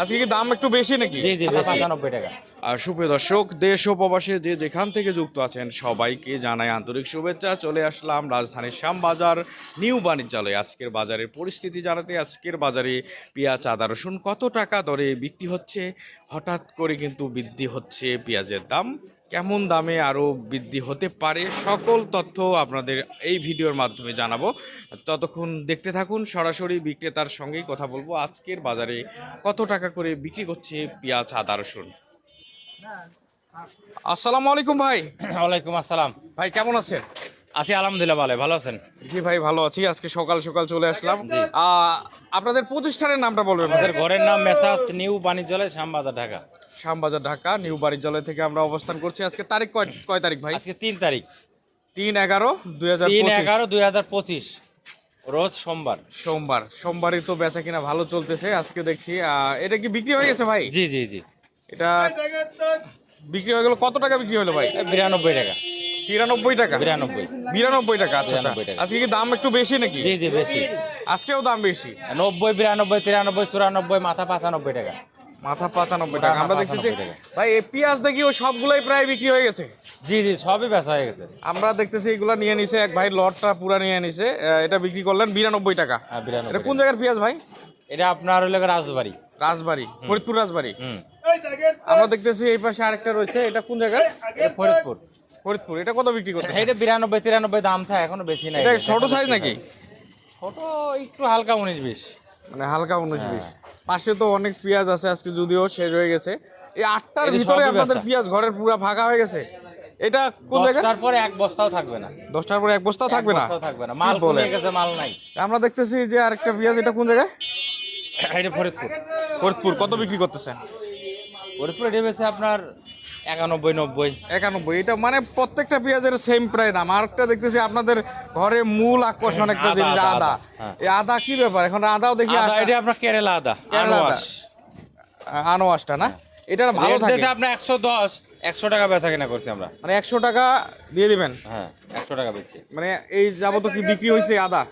আজকে কি দাম একটু বেশি নাকি? জি জি বেশি। পঁচানব্বই টাকা। আর সুপ্রিয় দর্শক দেশ ও প্রবাসে যে যেখান থেকে যুক্ত আছেন সবাইকে জানাই আন্তরিক শুভেচ্ছা। চলে আসলাম রাজধানীর শ্যামবাজার নিউ বাণিজ্যালয়ে। আজকের বাজারের পরিস্থিতি জানাতে আজকের বাজারে পেঁয়াজ আদা রসুন কত টাকা দরে বিক্রি হচ্ছে? হঠাৎ করে কিন্তু বৃদ্ধি হচ্ছে পেঁয়াজের দাম। কেমন দামে আরও বৃদ্ধি হতে পারে? সকল তথ্য আপনাদের এই ভিডিওর মাধ্যমে জানাব। ততক্ষণ দেখতে থাকুন সরাসরি বিক্রেতার সঙ্গেই কথা বলব। আজকের বাজারে কত টাকা করে বিক্রি করছে পেঁয়াজ আদা রসুন? আসসালামু আলাইকুম ভাই। ওয়ালাইকুম আসসালাম। ভাই কেমন আছেন? আছি আলহামদুলিল্লাহ ভালো ভালো আছেন? জি ভাই ভালো আছি। আজকে সকাল সকাল চলে আসলাম। আপনাদের প্রতিষ্ঠানের নামটা বলবেন আমাদের ঘরের নাম messrs new Banijyalay Shyambazar Dhaka. Shyambazar Dhaka new বাড়িজলে থেকে আমরা অবস্থান করছি। আজকে তারিখ কয় কয় তারিখ ভাই? আজকে তিন তারিখ। তিন এগারো দুই হাজার তিন এগারো দুই হাজার পঁচিশ। রোজ সোমবার। সোমবার। সোমবারই তো বেচা কিনা ভালো চলতেছে আজকে দেখছি। এটা কি বিক্রি হয়ে গেছে ভাই? জি জি জি। এটা বিক্রি হয়ে গেল কত টাকা বিক্রি হলো ভাই? বিরানব্বই টাকা। তিরানব্বই টাকা? বিরানব্বই। বিরানব্বই টাকা আচ্ছা আচ্ছা। 92 টাকা। আজকে কি দাম একটু বেশি নাকি? জি জি বেশি। আজকেও দাম বেশি। নব্বই বিরানব্বই তিরানব্বই চুরানব্বই মাথা পাঁচানব্বই টাকা। মাথা পঁচানব্বই টাকা আমরা দেখতেছি ভাই এই পেঁয়াজ দেখি ও সবগুলাই প্রায় বিক্রি হয়ে গেছে। জি জি সবই বেচা হয়ে গেছে। আমরা দেখতেছি এগুলা নিয়ে নিছে এক ভাই লটটা পুরা নিয়ে নিছে এটা বিক্রি করলেন বিরানব্বই টাকা। হ্যাঁ এটা কোন। জায়গার পেঁয়াজ ভাই? এটা আপনার হলো রাজবাড়ি। রাজবাড়ি ফরিদপুর রাজবাড়ি। আমরা দেখতেছি এই পাশে আরেকটা রয়েছে এটা কোন জায়গার? ফরিদপুর। ফরিদপুর এটা কত বিক্রি করতে এটা বিরানব্বই তিরানব্বই দাম চাই এখনও বেশি নাই। এটা ছোট সাইজ নাকি? ছোট একটু হালকা উনিশ বিশ। মানে হালকা উনিশ বিশ। পাশে তো অনেক পেঁয়াজ আছে আজকে যদিও শেষ হয়ে গেছে। এই আটটার ভিতরে আপনাদের পেঁয়াজ ঘরের পুরো ফাঁকা হয়ে গেছে। এটা কোন জায়গা? পরে এক বস্তাও থাকবে না। দশটার পরে এক বস্তাও থাকবে না? থাকবে না। মাল কমে গেছে মাল নাই। আমরা দেখতেছি যে আরেকটা পেঁয়াজ এটা কোন জায়গায়? এটা ফরিদপুর। ফরিদপুর। কত বিক্রি করতেছেন? ফরিদপুর এটা বেছে আপনার একানব্বই নব্বই। একানব্বই এটা মানে প্রত্যেকটা পেঁয়াজের সেম প্রায় দাম। আরেকটা দেখতেছি আপনাদের ঘরে মূল আকর্ষণ একটা জিনিস আদা, হ্যাঁ। এই আদা কি ব্যাপার? এখন আদাও দেখি আদা এটা আপনার কেরালা আদা আনোয়াস আনোয়াসটা না? এটা ভালো থাকে। আপনার একশো দশ একশো টাকা বেচা কিনা করছি আমরা। মানে একশো টাকা দিয়ে দিবেন? হ্যাঁ একশো টাকা বেচছি মানে এই যাবত কি বিক্রি হয়েছে আদা?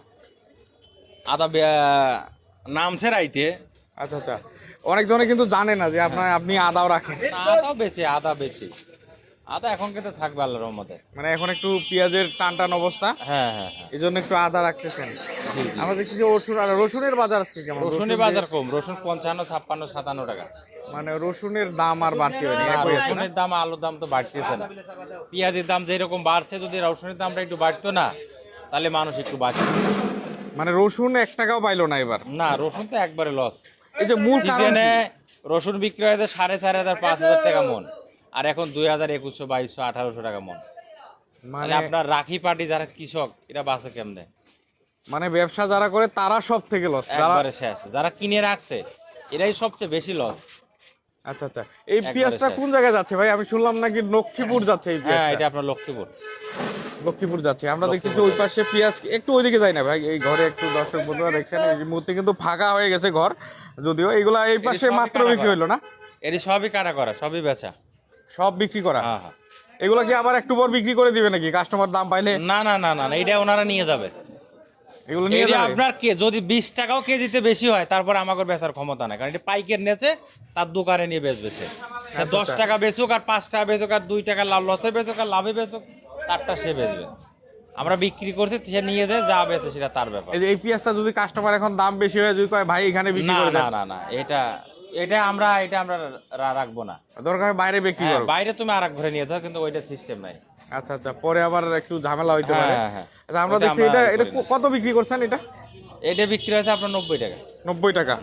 আদা নামছে রাইতে। আচ্ছা আচ্ছা। অনেকজনে কিন্তু জানে না যে আপনার আপনি আদাও রাখেন। আদাও বেচে আদা বেচি। আদা এখন কিন্তু থাকবে আল্লাহর রহমতে। মানে এখন একটু পেঁয়াজের টান টান অবস্থা। হ্যাঁ হ্যাঁ হ্যাঁ। এই জন্য একটু আদা রাখতেছেন। আমরা দেখছি যে রসুন আর রসুনের বাজার আজকে কেমন? রসুনের বাজার কম রসুন পঞ্চান্ন ছাপ্পান্ন সাতান্ন টাকা। মানে রসুনের দাম আর বাড়তি হয়নি? রসুনের দাম আলুর দাম তো বাড়তেছে না। পেঁয়াজের দাম যেরকম বাড়ছে যদি রসুনের দামটা একটু বাড়তো না তাহলে মানুষ একটু বাঁচত মানে রসুন এক টাকাও পাইলো না এবার। না রসুন তো একবারে লস এই যে মূল সিজনে রসুন বিক্রি হয় সাড়ে চার হাজার পাঁচ হাজার টাকা মন। আর এখন দুই হাজার একুশশো বাইশশো আঠারোশো টাকা মন। মানে আপনার রাখি পার্টি যারা কৃষক এটা বাঁচে কেমনে? মানে ব্যবসা যারা করে তারা সব থেকে লস যারা একবারে শেষ। যারা কিনে রাখছে এরাই সবচেয়ে বেশি লস আচ্ছা আচ্ছা। এই পেঁয়াজটা কোন জায়গায় যাচ্ছে? ভাই আমি শুনলাম নাকি লক্ষ্মীপুর যাচ্ছে এই হ্যাঁ এটা আপনার লক্ষ্মীপুর। লক্ষ্মীপুর যাচ্ছে। আমরা দেখতেছি ওই পাশে পেঁয়াজ একটু ওইদিকে যাই না ভাই এই ঘরে একটু দর্শক বন্ধুরা দেখছেন এই মুহূর্তে কিন্তু ফাঁকা হয়ে গেছে ঘর যদিও এগুলা এই পাশে মাত্র বিক্রি করা। হইল না। এটি সবই কাটা করা সবই বেচা। সব বিক্রি করা? হ্যাঁ হ্যাঁ। এগুলা কি আবার একটু পর বিক্রি করে দিবে নাকি? কাস্টমার দাম পাইলে? না না না না এটা ওনারা নিয়ে যাবে। এগুলো নিয়ে যাবে? আপনার কে যদি বিশ টাকাও কেজিতে বেশি হয় তারপর আমাকে বেচার ক্ষমতা নাই। কারণ এটা পাইকের নেচে তার দোকানে নিয়ে বেচবে সে। সে দশ টাকা বেচুক আর পাঁচ টাকা বেচুক আর দুই টাকা লাভ লসে বেচুক আর লাভে বেচুক। তারটা সে বেচবে। আমরা বিক্রি করছি সে নিয়ে যায় যা বেচে সেটা তার ব্যাপার। এই পেঁয়াজটা যদি কাস্টমার এখন দাম বেশি হয়ে যদি কয় ভাই এখানে বিক্রি না করে না না না এটা এটা আমরা এটা আমরা রাখব না। দরকার বাইরে বিক্রি হ্যাঁ, করো বাইরে তুমি আর এক ঘরে নিয়ে যাও কিন্তু ওইটা সিস্টেম নাই। আচ্ছা আচ্ছা পরে আবার একটু ঝামেলা হইতে হ্যাঁ, পারে। হ্যাঁ। আচ্ছা আমরা দেখছি এটা এটা কত বিক্রি করছেন এটা? এটা বিক্রি হয়েছে আপনার নব্বই টাকা। নব্বই টাকা।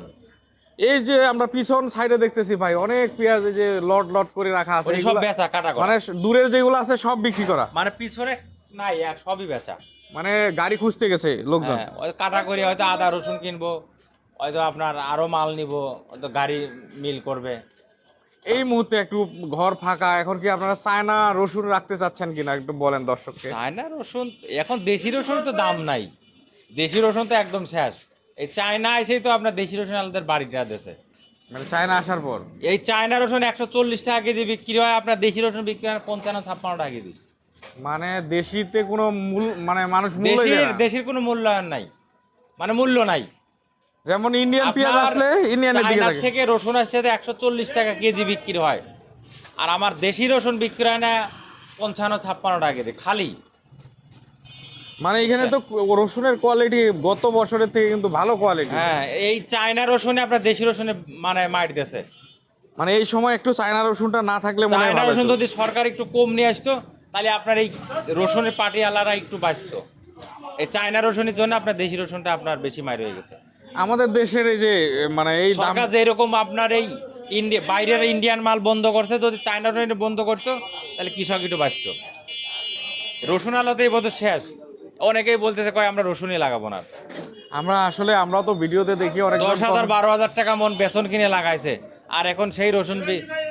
এই যে আমরা পিছন সাইডে দেখতেছি ভাই অনেক পেঁয়াজ এই যে লট লট করে রাখা আছে সব বেচা কাটা মানে দূরের যেগুলো আছে সব বিক্রি করা। মানে পিছনে নাই আর সবই বেচা। মানে গাড়ি খুঁজতে গেছে লোকজন। হ্যাঁ, কাটা করে হয়তো আদা রসুন কিনবো হয়তো আপনার আরও মাল নিব হয়তো গাড়ি মিল করবে। এই মুহূর্তে একটু ঘর ফাঁকা এখন কি আপনারা চায়না রসুন রাখতে চাচ্ছেন কিনা একটু বলেন দর্শককে? চায়না রসুন এখন দেশি রসুন তো দাম নাই। দেশি রসুন তো একদম শেষ। এই চায়না এসেই তো আপনার দেশি রসুন আমাদের বাড়িটা দেশে মানে চায়না আসার পর। এই চায়না রসুন একশো চল্লিশ টাকা কেজি বিক্রি হয় আপনার দেশি রসুন বিক্রি হয় পঞ্চান্ন ছাপ্পান্ন টাকা কেজি। মানে দেশিতে কোনো মূল মানে মানুষ মূল্য দেশির দেশির কোনো মূল্যায়ন নাই। মানে মূল্য নাই। যেমন ইন্ডিয়ান পেঁয়াজ আসলে ইন্ডিয়ানের দিকে থাকে। থেকে রসুন আসছে তো একশো চল্লিশ টাকা কেজি বিক্রি হয়। আর আমার দেশি রসুন বিক্রি হয় না পঞ্চান্ন ছাপ্পান্ন টাকা কেজি খালি। মানে এখানে তো রসুনের কোয়ালিটি গত বছরের থেকে কিন্তু ভালো কোয়ালিটি হ্যাঁ এই চায়না রসুনে আপনার দেশি রসুনে মানে মাইট দিয়েছে মানে এই সময় একটু চায়না রসুনটা না থাকলে মনে চায়না রসুন যদি সরকার একটু কম নিয়ে আসতো তাহলে আপনার এই রসুনের পাটিয়ালারা একটু বাঁচতো। এই চায়না রসুনের জন্য আপনার দেশি রসুনটা আপনার বেশি মাইর হয়ে গেছে। আমাদের দেশের এই যে মানে এই সরকার যেরকম আপনার এই ইন্ডিয়া বাইরের ইন্ডিয়ান মাল বন্ধ করছে যদি চায়না রসুন বন্ধ করতো তাহলে কৃষক একটু বাঁচতো। রসুন আলাদা এই বছর শেষ। অনেকেই বলতেছে কয় আমরা রসুনই লাগাবো না। আমরা আসলে আমরা তো ভিডিওতে দেখি অনেক দশ হাজার বারো হাজার টাকা মন বেসন কিনে লাগাইছে। আর এখন সেই রসুন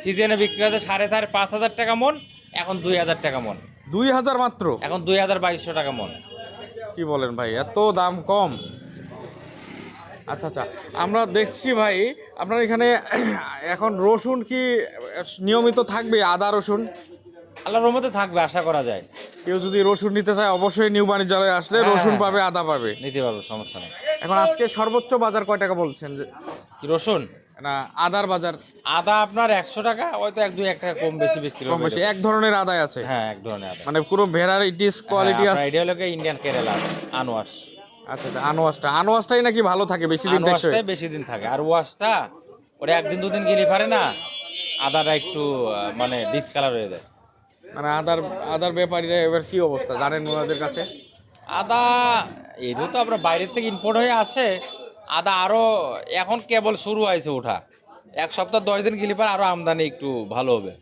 সিজনে বিক্রি হয়েছে সাড়ে সাড়ে পাঁচ হাজার টাকা মন এখন দুই হাজার টাকা মন। দুই হাজার মাত্র? এখন দুই হাজার বাইশশো টাকা মন। কি বলেন ভাই এত দাম কম। আচ্ছা আচ্ছা আমরা দেখছি ভাই আপনার এখানে এখন রসুন কি নিয়মিত থাকবে আদা রসুন? আল্লাহর রহমতে থাকবে আশা করা যায়। কেউ যদি রসুন নিতে চায় অবশ্যই নিউ বাণিজ্যালয়ে আসলে হ্যাঁ, রসুন হ্যাঁ। পাবে আদা পাবে। নিতে পারব সমস্যা নেই। এখন আজকে সর্বোচ্চ বাজার কয় টাকা বলছেন? যে কি রসুন? না আদার বাজার। আদা আপনার একশো টাকা হয়তো এক দুই এক টাকা কম বেশি বিক্রি কম বেশি। এক ধরনের আদায় আছে। হ্যাঁ এক ধরনের আদা মানে কোনো ভেরাইটিস কোয়ালিটি আছে। আইডিয়া লোকে ইন্ডিয়ান কেরালা আদা, আনোয়াস আচ্ছা আচ্ছা আনোয়াসটা আনোয়াসটাই নাকি ভালো থাকে বেশি দিন আনোয়াসটাই বেশি দিন থাকে। আর ওয়াশটা ওটা একদিন দুদিন গেলে পারে না আদাটা একটু মানে ডিসকালার হয়ে যায়। মানে আদার আদার ব্যাপারীরা এবার কি অবস্থা? জানেন ওনাদের কাছে? আদা এগুলো তো আপনার বাইরের থেকে ইম্পোর্ট হয়ে আসে আদা আরও এখন কেবল শুরু হয়েছে ওঠা। এক সপ্তাহ দশ দিন গেলে পর আরও আমদানি একটু ভালো হবে।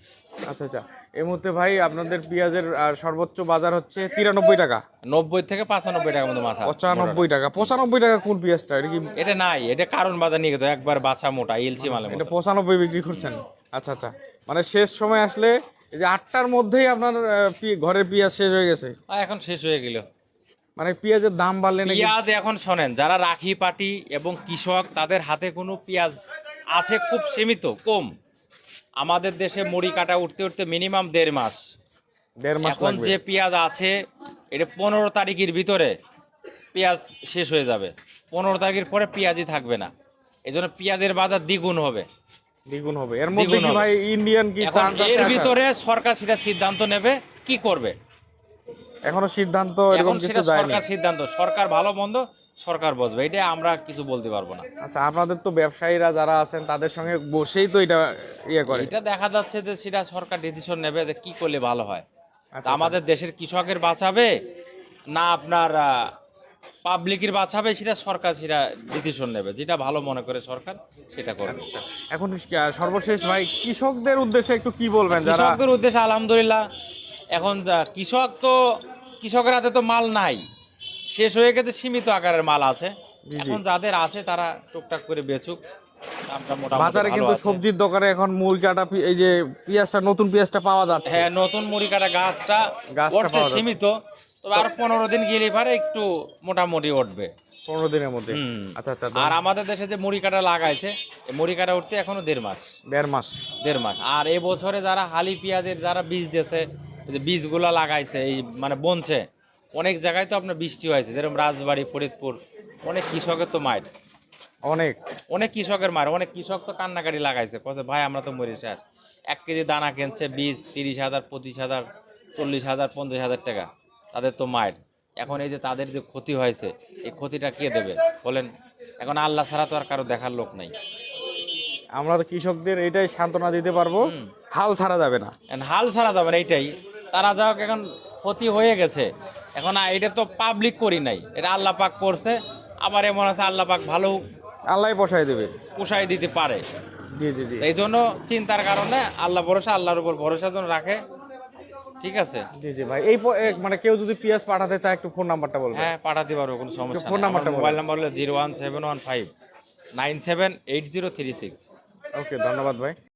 আচ্ছা আচ্ছা। এই মুহূর্তে ভাই আপনাদের পেঁয়াজের সর্বোচ্চ বাজার হচ্ছে তিরানব্বই টাকা। নব্বই থেকে পঁচানব্বই টাকার মতো মাথা। পঁচানব্বই টাকা। পঁচানব্বই টাকা কোন পেঁয়াজটা? এটা কি এটা নাই এটা কারণ বাজার নিয়ে গেছে। একবার বাছা মোটা ইলচি মালে এটা পঁচানব্বই বিক্রি করছেন। আচ্ছা আচ্ছা। মানে শেষ সময় আসলে এই যে আটটার মধ্যেই আপনার ঘরের পেঁয়াজ শেষ হয়ে গেছে। এখন শেষ হয়ে গেল। মানে পেঁয়াজের দাম বাড়লে নাকি পেঁয়াজ এখন শোনেন যারা রাখি পাটি এবং কৃষক তাদের হাতে কোনো পেঁয়াজ আছে খুব সীমিত কম। আমাদের দেশে মুড়ি কাটা উঠতে উঠতে মিনিমাম দেড় মাস। দেড় মাস এখন যে পেঁয়াজ আছে এটা পনেরো তারিখের ভিতরে পেঁয়াজ শেষ হয়ে যাবে। পনেরো তারিখের পরে পেঁয়াজই থাকবে না। এই জন্য পেঁয়াজের বাজার দ্বিগুণ হবে। দ্বিগুণ হবে। এর মধ্যে কি ভাই ইন্ডিয়ান কি এর ভিতরে সরকার সেটা সিদ্ধান্ত নেবে কি করবে? এখনও সিদ্ধান্ত এরকম কিছু যায়নি। সরকার সিদ্ধান্ত। সরকার ভালো মন্দ সরকার বসবে। এটা আমরা কিছু বলতে পারব না। আচ্ছা আপনাদের তো ব্যবসায়ীরা যারা আছেন তাদের সঙ্গে বসেই তো এটা ইয়ে করে। এটা দেখা যাচ্ছে যে সেটা সরকার ডিসিশন নেবে যে কি করলে ভালো হয়। আচ্ছা, আমাদের দেশের কৃষকের বাঁচাবে না আপনার পাবলিকের বাঁচাবে সেটা সরকার সেটা ডিসিশন নেবে। যেটা ভালো মনে করে সরকার সেটা করবে। আচ্ছা এখন সর্বশেষ ভাই কৃষকদের উদ্দেশ্যে একটু কি বলবেন কৃষকদের উদ্দেশ্যে আলহামদুলিল্লাহ এখন কৃষক তো কৃষকের হাতে তো মাল নাই। শেষ হয়ে গেছে সীমিত আকারের মাল আছে। এখন যাদের আছে তারা টুকটাক করে বেচুক। বাজারে কিন্তু সবজির দোকানে এখন মুরগি কাটা এই যে পেঁয়াজটা নতুন পেঁয়াজটা পাওয়া যাচ্ছে। হ্যাঁ নতুন মুড়ি কাটা গাছটা গাছটা। সীমিত। তবে আর পনেরো দিন গেলে পারে একটু মোটামুটি উঠবে। পনেরো দিনের মধ্যে? আচ্ছা আচ্ছা আর আমাদের দেশে যে মুড়ি কাটা লাগাইছে মুড়ি কাটা উঠতে এখনও দেড় মাস। দেড় মাস। দেড় মাস। আর এ বছরে যারা হালি পেঁয়াজের যারা বীজ দিয়েছে যে বীজগুলা লাগাইছে এই মানে বনছে অনেক জায়গায় তো আপনার বৃষ্টি হয়েছে যেরকম রাজবাড়ি ফরিদপুর অনেক কৃষকের তো মায়ের। অনেক। অনেক কৃষকের মার অনেক কৃষক তো কান্নাকাটি লাগাইছে কছে ভাই আমরা তো মরি স্যার। এক কেজি দানা কিনছে বীজ তিরিশ হাজার পঁচিশ হাজার চল্লিশ হাজার পঞ্চাশ হাজার টাকা। তাদের তো মায়ের। এখন এই যে তাদের যে ক্ষতি হয়েছে এই ক্ষতিটা কে দেবে? বলেন এখন আল্লাহ ছাড়া তো আর কারও দেখার লোক নাই। আমরা তো কৃষকদের এটাই সান্ত্বনা দিতে পারব হাল ছাড়া যাবে না। হাল ছাড়া যাবে না এইটাই। তারা যা এখন ক্ষতি হয়ে গেছে। এখন এটা তো পাবলিক করি নাই। এটা আল্লাহ পাক করছে আবার এমন আছে আল্লাহ পাক ভালো আল্লাহ পোষায় দেবে। পোষায় দিতে পারে। জি জি জি। এই জন্য চিন্তার কারণে আল্লাহ ভরসা আল্লাহর উপর ভরসা যেন রাখে। ঠিক আছে? জি জি ভাই। এই মানে কেউ যদি পিএস পাঠাতে চায় একটু ফোন নাম্বারটা বলবেন। হ্যাঁ পাঠাতে পারব কোনো সমস্যা ফোন নাম্বারটা মোবাইল নাম্বার হলো zero one seven one five nine seven eight zero three six okay ধন্যবাদ ভাই।